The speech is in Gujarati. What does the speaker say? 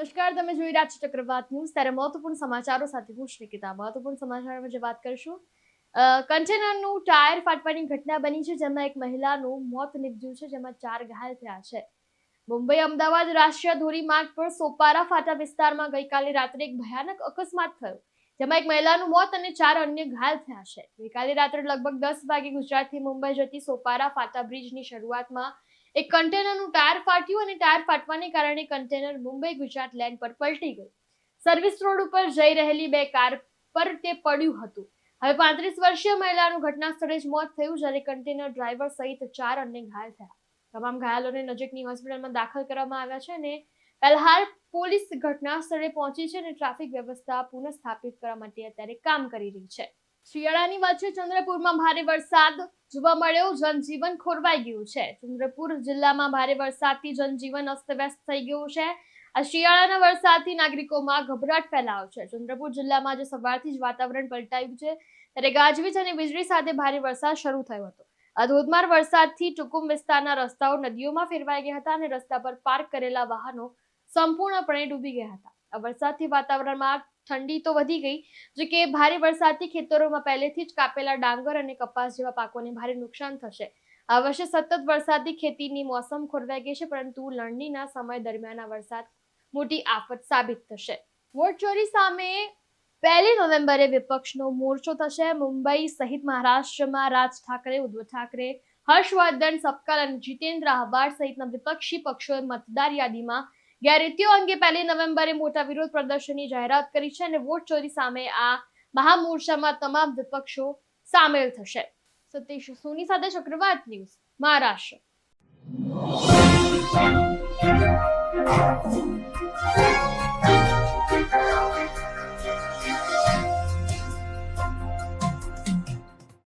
નમસ્કાર, તમે જોઈ રહ્યા છો ચક્રવાત ન્યૂઝ. ત્યારે મહત્વપૂર્ણ સમાચારો સાથે હું શ્રીકિતા. મહત્વપૂર્ણ સમાચારમાં જે વાત કરીશું. કન્ટેનરનું ટાયર ફાટવાની ઘટના બની છે, જેમાં એક મહિલાનું મોત નીપજ્યું છે, જેમાં ચાર ઘાયલ થયા છે. મુંબઈ અમદાવાદ રાષ્ટ્રીય ધોરીમાર્ગ પર સોપારા ફાટા વિસ્તારમાં ગઈકાલે રાત્રે એક ભયાનક અકસ્માત થયો, જેમાં એક મહિલાનું મોત અને ચાર અન્ય ઘાયલ થયા છે. ગઈકાલે રાત્રે લગભગ દસ વાગે ગુજરાતથી મુંબઈ જતી સોપારા ફાટા બ્રિજની શરૂઆતમાં એક કન્ટેનરનું ટાયર ફાટ્યું અને ટાયર ફાટવાને કારણે કન્ટેનર મુંબઈ, ગુજરાત લેન્ડ પર પલટી ગયું સર્વિસ રોડ ઉપર જઈ રહેલી બે કાર પર તે પડ્યું હતું. હવે પાંત્રીસ વર્ષીય મહિલાનું ઘટના સ્થળે જ મોત થયું, જ્યારે કન્ટેનર ડ્રાઈવર સહિત ચાર અન્ય ઘાયલ થયા. તમામ ઘાયલોને નજીકની હોસ્પિટલમાં દાખલ કરવામાં આવ્યા છે અને પહેલહાલ પોલીસ ઘટના સ્થળે પહોંચી છે અને ટ્રાફિક વ્યવસ્થા પુનઃસ્થાપિત કરવા માટે અત્યારે કામ કરી રહી છે. શિયાળાની વચ્ચે ચંદ્રપુરમાં ભારે વરસાદ જોવા મળ્યો. જનજીવન ખોરવાઈ ગયું છે. ચંદ્રપુર જિલ્લામાં ભારે વરસાદથી જનજીવન અસ્તવ્યસ્ત થઈ ગયું છે. આ શિયાળાના વરસાદથી નાગરિકોમાં ગભરાટ ફેલાયો છે. ચંદ્રપુર જિલ્લામાં આજે સવારથી જ વાતાવરણ પલટાયું છે. ત્યારે ગાજવીજ અને વીજળી સાથે ભારે વરસાદ શરૂ થયો હતો. આ ધોધમાર વરસાદથી ટુકુમ વિસ્તારના રસ્તાઓ નદીઓમાં ફેરવાઈ ગયા હતા અને રસ્તા પર પાર્ક કરેલા વાહનો સંપૂર્ણપણે ડૂબી ગયા હતા. વરસાદથી વાતાવરણમાં ઠંડી તો વધી ગઈ. જો કે ભારે વરસાદથી ખેતરોમાં પહેલેથી જ કાપેલા ડાંગર અને કપાસ જેવા પાકોને ભારે નુકસાન થશે. આ વર્ષે સતત વરસાદથી ખેતીની મોસમ ખોરવાઈ ગઈ છે, પરંતુ લણણીના સમય દરમિયાન વરસાદ મોટી આફત સાબિત થશે. વોટ સામે પહેલી નવેમ્બરે વિપક્ષનો મોરચો થશે. મુંબઈ સહિત મહારાષ્ટ્રમાં રાજ ઠાકરે, ઉદ્ધવ ઠાકરે, હર્ષવર્ધન સપકાલ અને જીતેન્દ્ર આહબાડ સહિતના વિપક્ષી પક્ષોએ મતદાર યાદીમાં ગેરરીતિઓ અંગે પહેલી નવેમ્બરે મોટા વિરોધ પ્રદર્શનની જાહેરાત કરી છે અને વોટ ચોરી સામે આ મહામોરચામાં તમામ વિપક્ષો સામેલ થશે. સતીશ સોની સાથે ચક્રવાત ન્યૂઝ, મહારાષ્ટ્ર.